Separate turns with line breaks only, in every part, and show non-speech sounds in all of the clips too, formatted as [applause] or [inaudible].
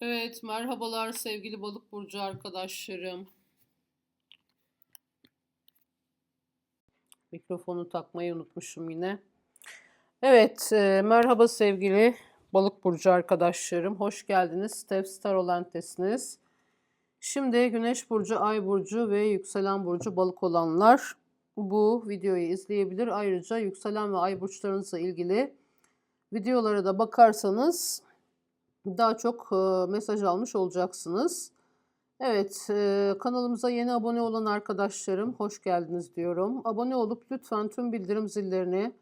Evet, merhabalar sevgili balık burcu arkadaşlarım. Mikrofonu takmayı unutmuşum yine. Evet, e, merhaba sevgili balık burcu arkadaşlarım. Hoş geldiniz. Step Star Olentesiniz. Şimdi Güneş burcu, Ay burcu ve yükselen burcu balık olanlar bu videoyu izleyebilir. Ayrıca yükselen ve ay burçlarınızla ilgili videolara da bakarsanız daha çok mesaj almış olacaksınız. Evet, kanalımıza yeni abone olan arkadaşlarım hoş geldiniz diyorum. Abone olup lütfen tüm bildirim zillerini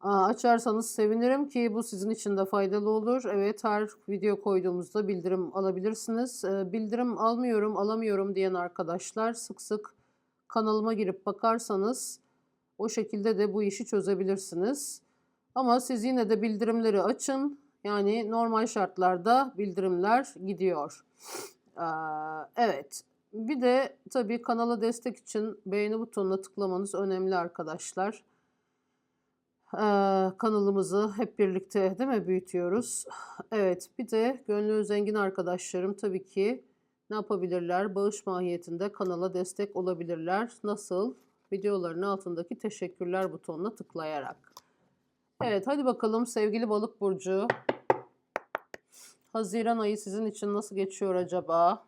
açarsanız sevinirim ki bu sizin için de faydalı olur. Evet, her video koyduğumuzda bildirim alabilirsiniz. Bildirim almıyorum, alamıyorum diyen arkadaşlar sık sık kanalıma girip bakarsanız o şekilde de bu işi çözebilirsiniz. Ama siz yine de bildirimleri açın. Yani normal şartlarda bildirimler gidiyor. Ee, evet. Bir de tabii kanala destek için beğeni butonuna tıklamanız önemli arkadaşlar. Ee, kanalımızı hep birlikte değil mi büyütüyoruz? Evet. Bir de gönlü zengin arkadaşlarım tabii ki ne yapabilirler? Bağış mahiyetinde kanala destek olabilirler. Nasıl? Videoların altındaki teşekkürler butonuna tıklayarak. Evet hadi bakalım sevgili balık burcu. Haziran ayı sizin için nasıl geçiyor acaba?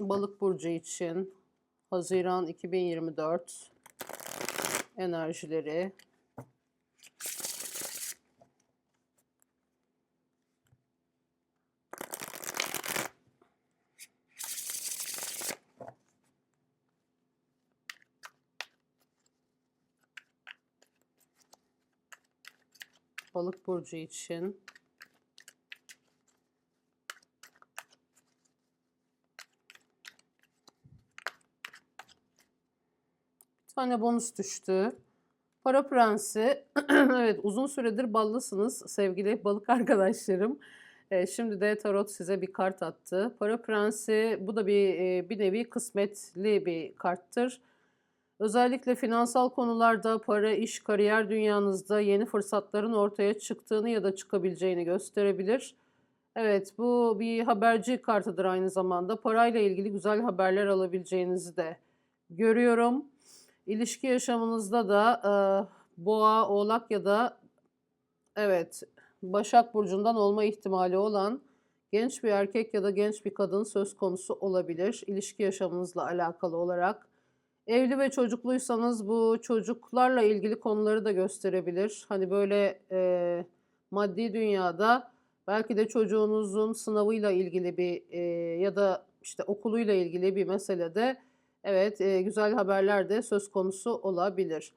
Balık burcu için Haziran 2024 enerjileri. Balık burcu için bir tane bonus düştü. Para prensi. [clears throat] evet uzun süredir ballısınız sevgili balık [laughs] arkadaşlarım. E, şimdi de tarot size bir kart attı. Para prensi bu da bir e, bir nevi kısmetli bir karttır. Özellikle finansal konularda para, iş, kariyer dünyanızda yeni fırsatların ortaya çıktığını ya da çıkabileceğini gösterebilir. Evet, bu bir haberci kartıdır aynı zamanda. Parayla ilgili güzel haberler alabileceğinizi de görüyorum. İlişki yaşamınızda da e, boğa, oğlak ya da evet Başak Burcu'ndan olma ihtimali olan genç bir erkek ya da genç bir kadın söz konusu olabilir. İlişki yaşamınızla alakalı olarak. Evli ve çocukluysanız bu çocuklarla ilgili konuları da gösterebilir. Hani böyle e, maddi dünyada belki de çocuğunuzun sınavıyla ilgili bir e, ya da işte okuluyla ilgili bir meselede evet e, güzel haberler de söz konusu olabilir.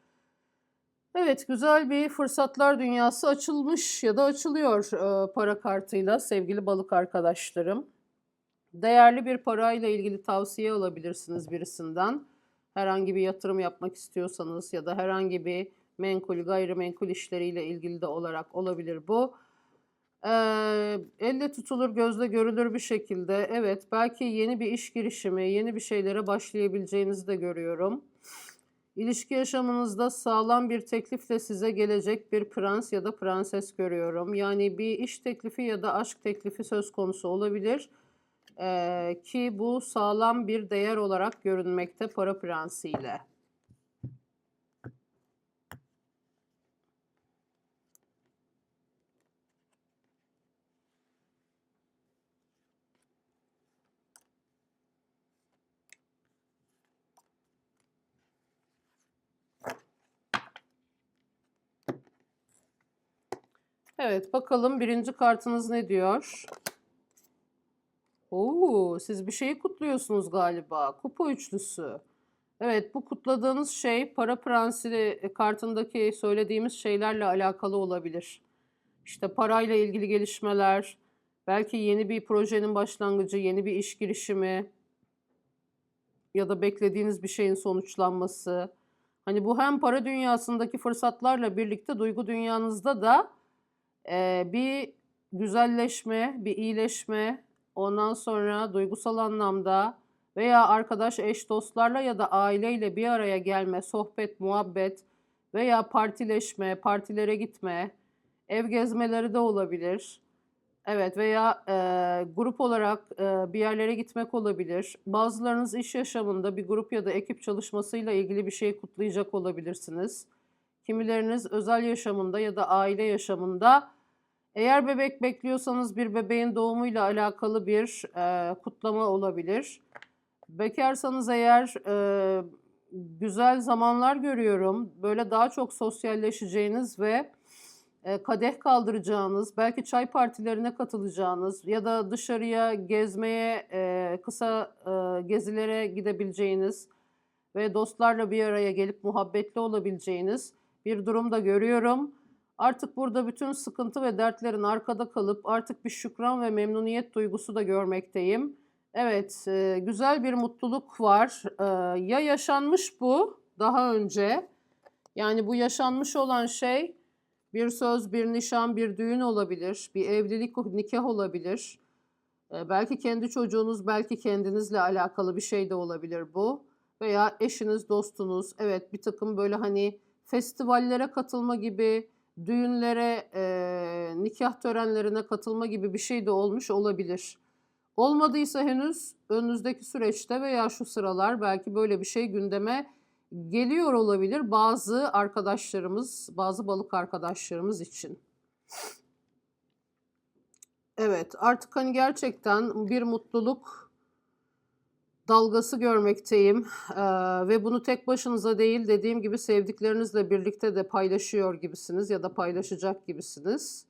Evet güzel bir fırsatlar dünyası açılmış ya da açılıyor e, para kartıyla sevgili balık arkadaşlarım. Değerli bir parayla ilgili tavsiye alabilirsiniz birisinden herhangi bir yatırım yapmak istiyorsanız ya da herhangi bir menkul, gayrimenkul işleriyle ilgili de olarak olabilir bu. Ee, elle tutulur, gözle görülür bir şekilde evet belki yeni bir iş girişimi, yeni bir şeylere başlayabileceğinizi de görüyorum. İlişki yaşamınızda sağlam bir teklifle size gelecek bir prens ya da prenses görüyorum. Yani bir iş teklifi ya da aşk teklifi söz konusu olabilir. Ee, ki bu sağlam bir değer olarak görünmekte para prensiyle. Evet bakalım birinci kartınız ne diyor? Oo, siz bir şeyi kutluyorsunuz galiba. Kupa üçlüsü. Evet, bu kutladığınız şey para prensi e, kartındaki söylediğimiz şeylerle alakalı olabilir. İşte parayla ilgili gelişmeler, belki yeni bir projenin başlangıcı, yeni bir iş girişimi ya da beklediğiniz bir şeyin sonuçlanması. Hani bu hem para dünyasındaki fırsatlarla birlikte duygu dünyanızda da e, bir güzelleşme, bir iyileşme, Ondan sonra duygusal anlamda veya arkadaş, eş, dostlarla ya da aileyle bir araya gelme, sohbet, muhabbet veya partileşme, partilere gitme, Ev gezmeleri de olabilir. Evet veya e, grup olarak e, bir yerlere gitmek olabilir. Bazılarınız iş yaşamında bir grup ya da ekip çalışmasıyla ilgili bir şey kutlayacak olabilirsiniz. Kimileriniz özel yaşamında ya da aile yaşamında eğer bebek bekliyorsanız bir bebeğin doğumuyla alakalı bir e, kutlama olabilir. Bekarsanız eğer e, güzel zamanlar görüyorum. Böyle daha çok sosyalleşeceğiniz ve e, kadeh kaldıracağınız, belki çay partilerine katılacağınız ya da dışarıya gezmeye, e, kısa e, gezilere gidebileceğiniz ve dostlarla bir araya gelip muhabbetli olabileceğiniz bir durumda görüyorum. Artık burada bütün sıkıntı ve dertlerin arkada kalıp artık bir şükran ve memnuniyet duygusu da görmekteyim. Evet, e, güzel bir mutluluk var. E, ya yaşanmış bu daha önce, yani bu yaşanmış olan şey bir söz, bir nişan, bir düğün olabilir, bir evlilik, nikah olabilir. E, belki kendi çocuğunuz, belki kendinizle alakalı bir şey de olabilir bu. Veya eşiniz, dostunuz, evet bir takım böyle hani festivallere katılma gibi, düğünlere, e, nikah törenlerine katılma gibi bir şey de olmuş olabilir. Olmadıysa henüz önünüzdeki süreçte veya şu sıralar belki böyle bir şey gündeme geliyor olabilir bazı arkadaşlarımız, bazı balık arkadaşlarımız için. Evet, artık hani gerçekten bir mutluluk dalgası görmekteyim ee, ve bunu tek başınıza değil dediğim gibi sevdiklerinizle birlikte de paylaşıyor gibisiniz ya da paylaşacak gibisiniz.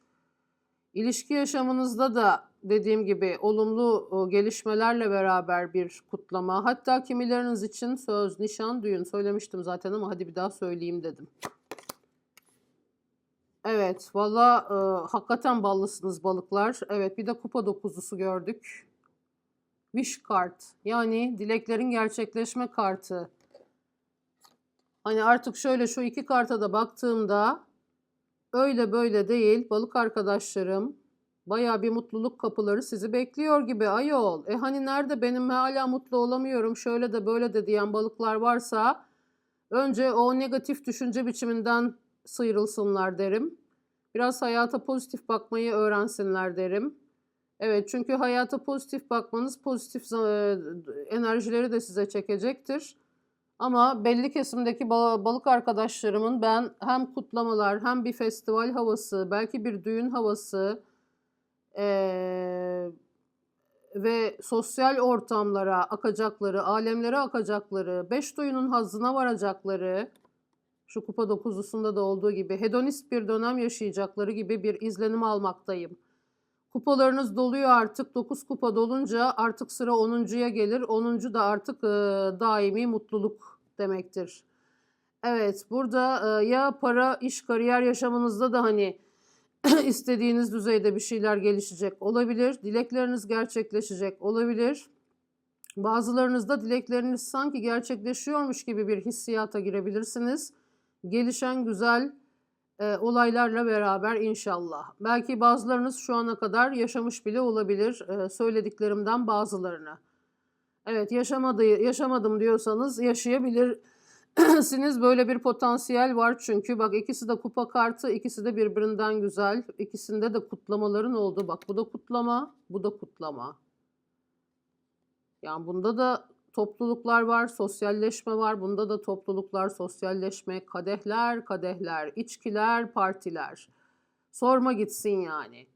İlişki yaşamınızda da dediğim gibi olumlu gelişmelerle beraber bir kutlama. Hatta kimileriniz için söz, nişan, düğün söylemiştim zaten ama hadi bir daha söyleyeyim dedim. Evet, valla e, hakikaten ballısınız balıklar. Evet, bir de kupa dokuzusu gördük. Wish kart, yani dileklerin gerçekleşme kartı. Hani artık şöyle şu iki karta da baktığımda öyle böyle değil balık arkadaşlarım Baya bir mutluluk kapıları sizi bekliyor gibi ayol. E hani nerede benim hala mutlu olamıyorum şöyle de böyle de diyen balıklar varsa önce o negatif düşünce biçiminden sıyrılsınlar derim. Biraz hayata pozitif bakmayı öğrensinler derim. Evet çünkü hayata pozitif bakmanız pozitif e, enerjileri de size çekecektir. Ama belli kesimdeki balık arkadaşlarımın ben hem kutlamalar hem bir festival havası, belki bir düğün havası, ee, ve sosyal ortamlara akacakları, alemlere akacakları, beş duyunun hazzına varacakları, şu kupa dokuzusunda da olduğu gibi hedonist bir dönem yaşayacakları gibi bir izlenim almaktayım. Kupalarınız doluyor artık. dokuz kupa dolunca artık sıra onuncuya gelir. onuncu da artık e, daimi mutluluk demektir. Evet burada e, ya para, iş, kariyer yaşamınızda da hani [clears throat] istediğiniz düzeyde bir şeyler gelişecek olabilir. Dilekleriniz gerçekleşecek olabilir. Bazılarınızda dilekleriniz sanki gerçekleşiyormuş gibi bir hissiyata girebilirsiniz. Gelişen güzel e, olaylarla beraber inşallah. Belki bazılarınız şu ana kadar yaşamış bile olabilir e, söylediklerimden bazılarını. Evet yaşamadı, yaşamadım diyorsanız yaşayabilir Siniz [clears throat] böyle bir potansiyel var çünkü bak ikisi de kupa kartı, ikisi de birbirinden güzel. İkisinde de kutlamaların oldu. Bak bu da kutlama, bu da kutlama. Yani bunda da topluluklar var, sosyalleşme var. Bunda da topluluklar, sosyalleşme, kadehler, kadehler, içkiler, partiler. Sorma gitsin yani.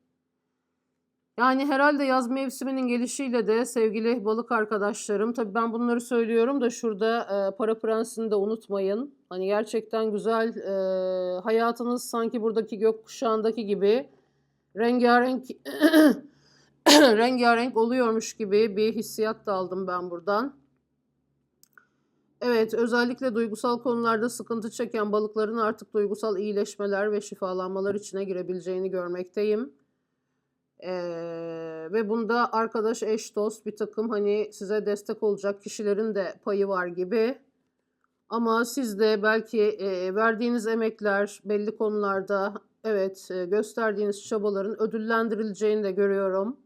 Yani herhalde yaz mevsiminin gelişiyle de sevgili balık arkadaşlarım, tabii ben bunları söylüyorum da şurada e, para prensini de unutmayın. Hani gerçekten güzel e, hayatınız sanki buradaki gökkuşağındaki gibi rengarenk [coughs] rengarenk oluyormuş gibi bir hissiyat da aldım ben buradan. Evet, özellikle duygusal konularda sıkıntı çeken balıkların artık duygusal iyileşmeler ve şifalanmalar içine girebileceğini görmekteyim. Ee, ve bunda arkadaş, eş, dost bir takım hani size destek olacak kişilerin de payı var gibi. Ama siz de belki e, verdiğiniz emekler belli konularda evet e, gösterdiğiniz çabaların ödüllendirileceğini de görüyorum.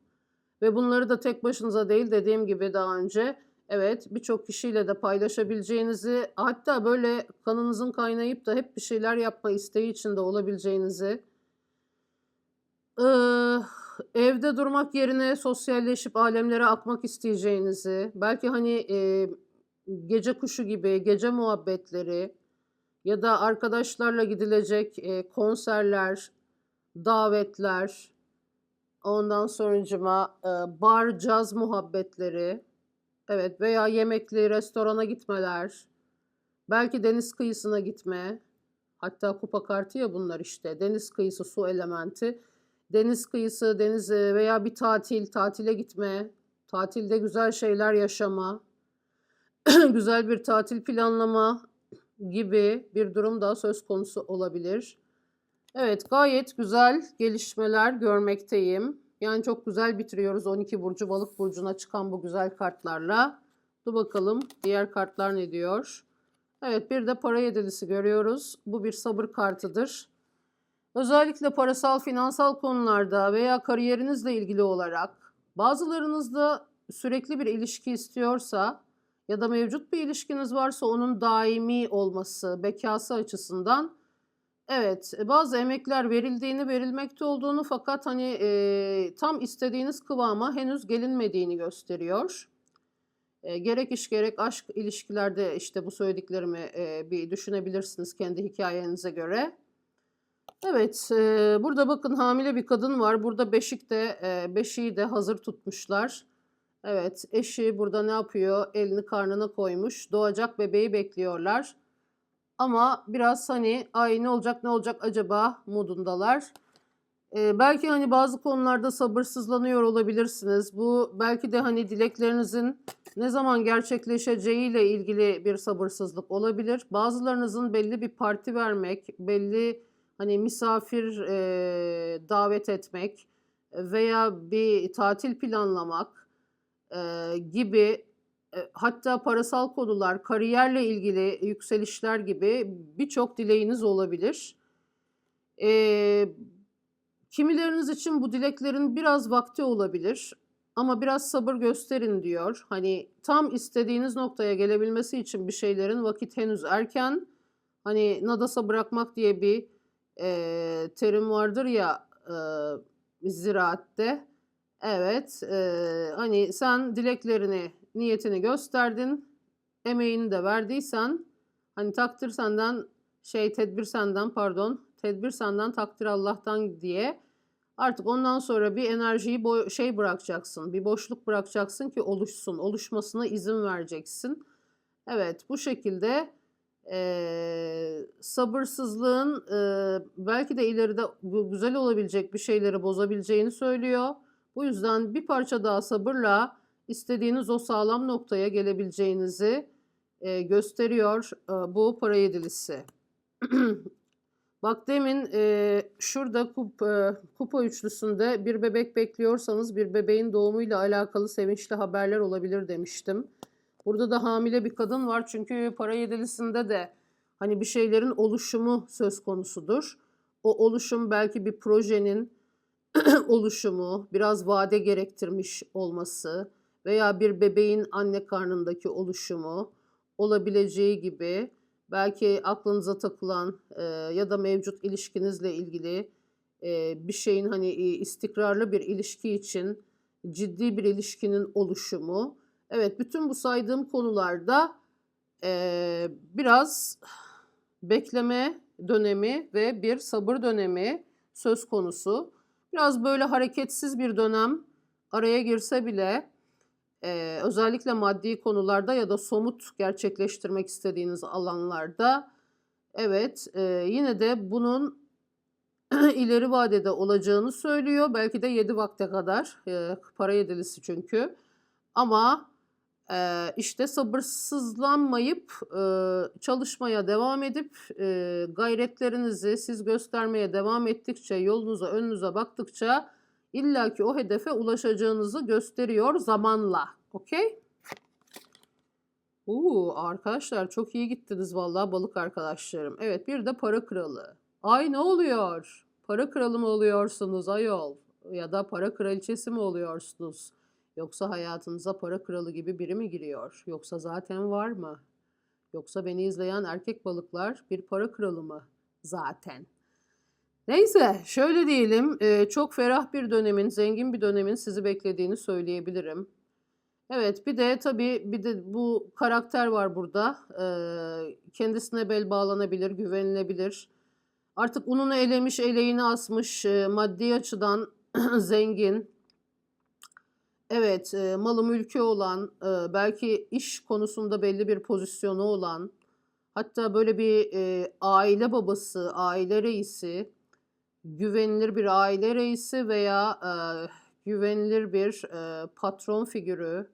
Ve bunları da tek başınıza değil dediğim gibi daha önce evet birçok kişiyle de paylaşabileceğinizi hatta böyle kanınızın kaynayıp da hep bir şeyler yapma isteği içinde olabileceğinizi Eee, evde durmak yerine sosyalleşip alemlere akmak isteyeceğinizi, belki, hani, eee, gece kuşu gibi gece muhabbetleri ya da arkadaşlarla gidilecek, eee, konserler, davetler, ondan sonracıma, eee, bar, caz muhabbetleri, evet veya yemekli restorana gitmeler, belki deniz kıyısına gitme, hatta kupa kartı ya bunlar işte, deniz kıyısı, su elementi. Deniz kıyısı, deniz, eee, veya bir tatil, tatile gitme, tatilde güzel şeyler yaşama, [clears throat] güzel bir tatil planlama gibi bir durum da söz konusu olabilir. Evet, gayet güzel gelişmeler görmekteyim. Yani çok güzel bitiriyoruz 12 burcu Balık burcuna çıkan bu güzel kartlarla. Dur bakalım diğer kartlar ne diyor? Evet, bir de para yedilisi görüyoruz. Bu bir sabır kartıdır. Özellikle parasal, finansal konularda veya kariyerinizle ilgili olarak bazılarınızda sürekli bir ilişki istiyorsa ya da mevcut bir ilişkiniz varsa onun daimi olması, bekası açısından evet e, bazı emekler verildiğini, verilmekte olduğunu fakat hani e, tam istediğiniz kıvama henüz gelinmediğini gösteriyor. E, gerek iş gerek aşk ilişkilerde işte bu söylediklerimi e, bir düşünebilirsiniz kendi hikayenize göre. Evet, eee, burada bakın hamile bir kadın var. Burada beşik de, eee, beşiği de hazır tutmuşlar. Evet, eşi burada ne yapıyor? Elini karnına koymuş. Doğacak bebeği bekliyorlar. Ama biraz hani ay ne olacak ne olacak acaba modundalar. Eee, belki hani bazı konularda sabırsızlanıyor olabilirsiniz. Bu belki de hani dileklerinizin ne zaman gerçekleşeceğiyle ilgili bir sabırsızlık olabilir. Bazılarınızın belli bir parti vermek, belli hani misafir eee, davet etmek veya bir tatil planlamak eee, gibi e, hatta parasal konular, kariyerle ilgili yükselişler gibi birçok dileğiniz olabilir. Eee, kimileriniz için bu dileklerin biraz vakti olabilir ama biraz sabır gösterin diyor. Hani tam istediğiniz noktaya gelebilmesi için bir şeylerin vakit henüz erken. Hani nadasa bırakmak diye bir eee, terim vardır ya eee, ziraatte. Evet, eee, hani sen dileklerini, niyetini gösterdin, emeğini de verdiysen, hani takdir senden, şey tedbir senden pardon, tedbir senden takdir Allah'tan diye artık ondan sonra bir enerjiyi bo- şey bırakacaksın, bir boşluk bırakacaksın ki oluşsun, oluşmasına izin vereceksin. Evet, bu şekilde eee, sabırsızlığın eee, belki de ileride güzel olabilecek bir şeyleri bozabileceğini söylüyor. Bu yüzden bir parça daha sabırla istediğiniz o sağlam noktaya gelebileceğinizi eee, gösteriyor eee, bu para yedilisi. [clears throat] Bak demin eee, şurada kup, eee, kupa üçlüsünde bir bebek bekliyorsanız bir bebeğin doğumuyla alakalı sevinçli haberler olabilir demiştim. Burada da hamile bir kadın var çünkü para yedilisinde de hani bir şeylerin oluşumu söz konusudur. O oluşum belki bir projenin [clears throat] oluşumu, biraz vade gerektirmiş olması veya bir bebeğin anne karnındaki oluşumu olabileceği gibi belki aklınıza takılan e, ya da mevcut ilişkinizle ilgili e, bir şeyin hani e, istikrarlı bir ilişki için ciddi bir ilişkinin oluşumu. Evet, bütün bu saydığım konularda e, biraz bekleme dönemi ve bir sabır dönemi söz konusu. Biraz böyle hareketsiz bir dönem araya girse bile e, özellikle maddi konularda ya da somut gerçekleştirmek istediğiniz alanlarda evet e, yine de bunun [clears throat] ileri vadede olacağını söylüyor. Belki de 7 vakte kadar e, para yedilisi çünkü. Ama e, işte sabırsızlanmayıp e, çalışmaya devam edip e, gayretlerinizi siz göstermeye devam ettikçe yolunuza önünüze baktıkça illaki o hedefe ulaşacağınızı gösteriyor zamanla. Okey? Oo, arkadaşlar çok iyi gittiniz vallahi balık arkadaşlarım. Evet bir de para kralı. Ay ne oluyor? Para kralı mı oluyorsunuz ayol? Ya da para kraliçesi mi oluyorsunuz? Yoksa hayatınıza para kralı gibi biri mi giriyor? Yoksa zaten var mı? Yoksa beni izleyen erkek balıklar bir para kralı mı? Zaten. Neyse, şöyle diyelim, eee, çok ferah bir dönemin, zengin bir dönemin sizi beklediğini söyleyebilirim. Evet, bir de tabii bir de bu karakter var burada. Eee, kendisine bel bağlanabilir, güvenilebilir. Artık ununu elemiş, eleğini asmış, eee, maddi açıdan [clears throat] zengin. Evet, eee, malı mülkü olan, eee, belki iş konusunda belli bir pozisyonu olan, hatta böyle bir eee, aile babası, aile reisi, güvenilir bir aile reisi veya eee, güvenilir bir eee, patron figürü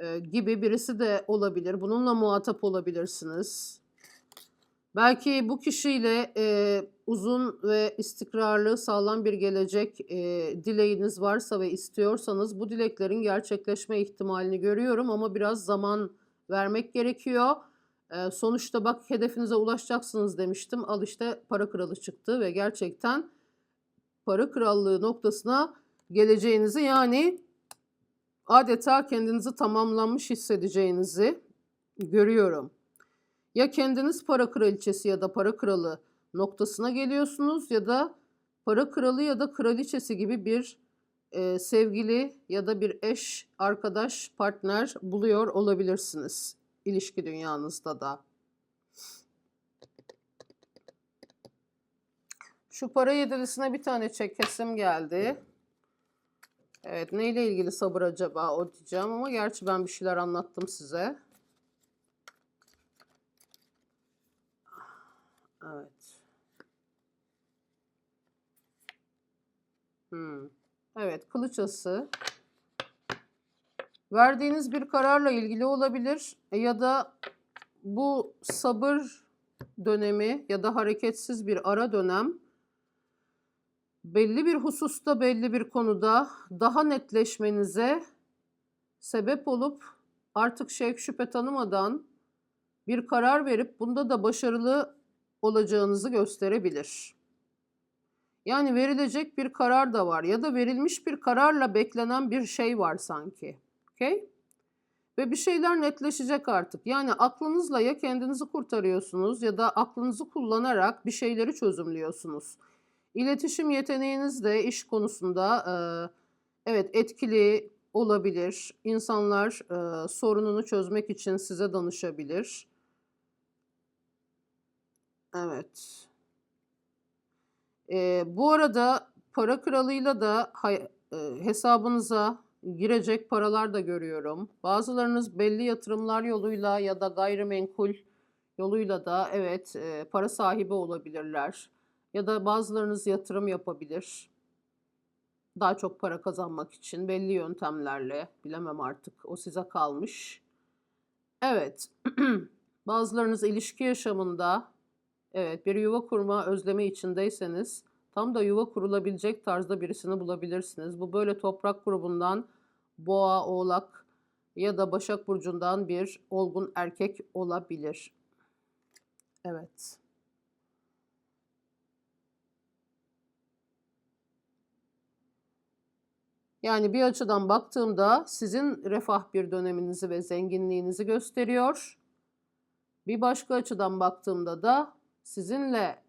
eee, gibi birisi de olabilir. Bununla muhatap olabilirsiniz. Belki bu kişiyle eee, uzun ve istikrarlı, sağlam bir gelecek eee, dileğiniz varsa ve istiyorsanız bu dileklerin gerçekleşme ihtimalini görüyorum ama biraz zaman vermek gerekiyor. Eee, sonuçta bak hedefinize ulaşacaksınız demiştim. Al işte para kralı çıktı ve gerçekten para krallığı noktasına geleceğinizi yani adeta kendinizi tamamlanmış hissedeceğinizi görüyorum. Ya kendiniz para kraliçesi ya da para kralı noktasına geliyorsunuz ya da para kralı ya da kraliçesi gibi bir eee, sevgili ya da bir eş, arkadaş, partner buluyor olabilirsiniz ilişki dünyanızda da. Şu para yedilisine bir tane çekesim geldi. Evet, neyle ilgili sabır acaba o diyeceğim ama gerçi ben bir şeyler anlattım size. Evet. Hmm. Evet, kılıç ası. Verdiğiniz bir kararla ilgili olabilir e, ya da bu sabır dönemi ya da hareketsiz bir ara dönem belli bir hususta, belli bir konuda daha netleşmenize sebep olup artık şevk şüphe tanımadan bir karar verip bunda da başarılı olacağınızı gösterebilir. Yani verilecek bir karar da var ya da verilmiş bir kararla beklenen bir şey var sanki. Okey? Ve bir şeyler netleşecek artık. Yani aklınızla ya kendinizi kurtarıyorsunuz ya da aklınızı kullanarak bir şeyleri çözümlüyorsunuz. İletişim yeteneğiniz de iş konusunda e, evet etkili olabilir. İnsanlar e, sorununu çözmek için size danışabilir. Evet. E, bu arada para kralıyla da hay- e, hesabınıza girecek paralar da görüyorum. Bazılarınız belli yatırımlar yoluyla ya da gayrimenkul yoluyla da evet e, para sahibi olabilirler. Ya da bazılarınız yatırım yapabilir. Daha çok para kazanmak için belli yöntemlerle. Bilemem artık o size kalmış. Evet. [clears throat] Bazılarınız ilişki yaşamında evet bir yuva kurma özlemi içindeyseniz tam da yuva kurulabilecek tarzda birisini bulabilirsiniz. Bu böyle toprak grubundan boğa, oğlak ya da başak burcundan bir olgun erkek olabilir. Evet. Yani bir açıdan baktığımda sizin refah bir döneminizi ve zenginliğinizi gösteriyor. Bir başka açıdan baktığımda da sizinle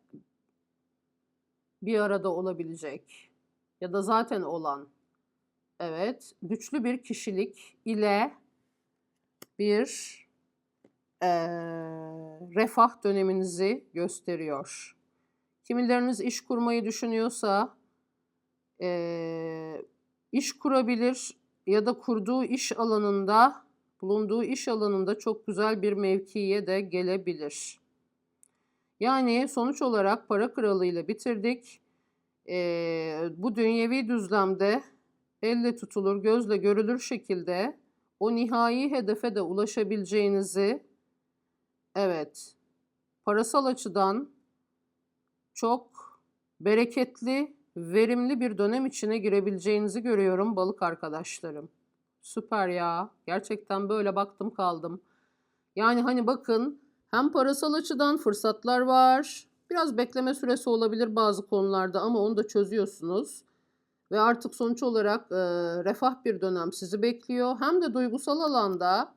bir arada olabilecek ya da zaten olan evet güçlü bir kişilik ile bir eee, refah döneminizi gösteriyor. Kimileriniz iş kurmayı düşünüyorsa eee, iş kurabilir ya da kurduğu iş alanında, bulunduğu iş alanında çok güzel bir mevkiye de gelebilir. Yani sonuç olarak para kralıyla bitirdik. Eee, bu dünyevi düzlemde elle tutulur, gözle görülür şekilde o nihai hedefe de ulaşabileceğinizi, evet, parasal açıdan çok bereketli, verimli bir dönem içine girebileceğinizi görüyorum balık arkadaşlarım. Süper ya. Gerçekten böyle baktım kaldım. Yani hani bakın hem parasal açıdan fırsatlar var. Biraz bekleme süresi olabilir bazı konularda ama onu da çözüyorsunuz. Ve artık sonuç olarak e, refah bir dönem sizi bekliyor. Hem de duygusal alanda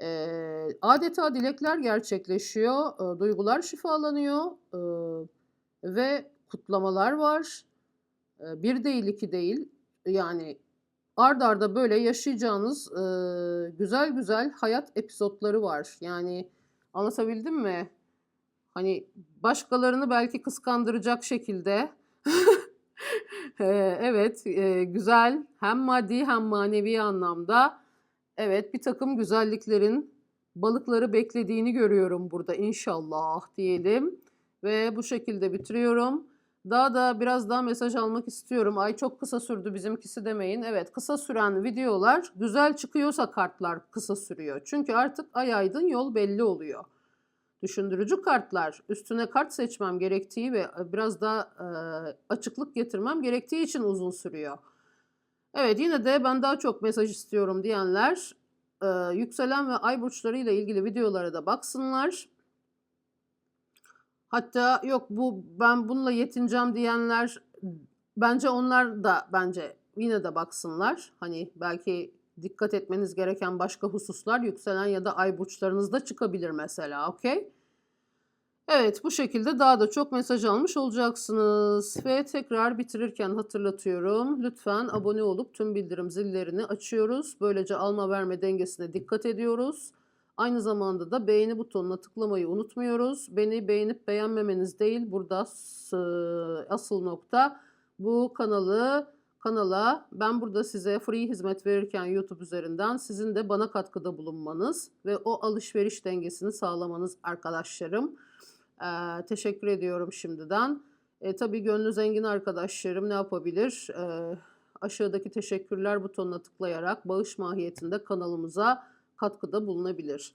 e, adeta dilekler gerçekleşiyor. e, duygular şifalanıyor. e, ve kutlamalar var. Ee, bir değil iki değil. Yani ard arda böyle yaşayacağınız e, güzel güzel hayat epizotları var. Yani anlatabildim mi? Hani başkalarını belki kıskandıracak şekilde. [laughs] Evet, güzel hem maddi hem manevi anlamda evet bir takım güzelliklerin balıkları beklediğini görüyorum burada inşallah diyelim ve bu şekilde bitiriyorum. Daha da biraz daha mesaj almak istiyorum. Ay çok kısa sürdü bizimkisi demeyin. Evet kısa süren videolar güzel çıkıyorsa kartlar kısa sürüyor. Çünkü artık ay aydın yol belli oluyor. Düşündürücü kartlar üstüne kart seçmem gerektiği ve biraz daha e, açıklık getirmem gerektiği için uzun sürüyor. Evet yine de ben daha çok mesaj istiyorum diyenler e, yükselen ve ay burçları ilgili videolara da baksınlar. Hatta yok bu ben bununla yetineceğim diyenler bence onlar da bence yine de baksınlar. Hani belki dikkat etmeniz gereken başka hususlar yükselen ya da ay burçlarınızda çıkabilir mesela. Okey? Evet bu şekilde daha da çok mesaj almış olacaksınız. Ve tekrar bitirirken hatırlatıyorum. Lütfen abone olup tüm bildirim zillerini açıyoruz. Böylece alma verme dengesine dikkat ediyoruz. Aynı zamanda da beğeni butonuna tıklamayı unutmuyoruz. Beni beğenip beğenmemeniz değil burada asıl nokta bu kanalı kanala ben burada size free hizmet verirken YouTube üzerinden sizin de bana katkıda bulunmanız ve o alışveriş dengesini sağlamanız arkadaşlarım. Ee, teşekkür ediyorum şimdiden. E, tabii gönlü zengin arkadaşlarım ne yapabilir? Ee, aşağıdaki teşekkürler butonuna tıklayarak bağış mahiyetinde kanalımıza katkıda bulunabilir.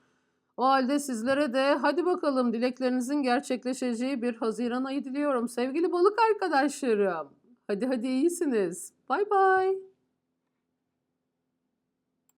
O halde sizlere de hadi bakalım dileklerinizin gerçekleşeceği bir Haziran ayı diliyorum. Sevgili balık arkadaşlarım. Hadi hadi iyisiniz. Bye bye.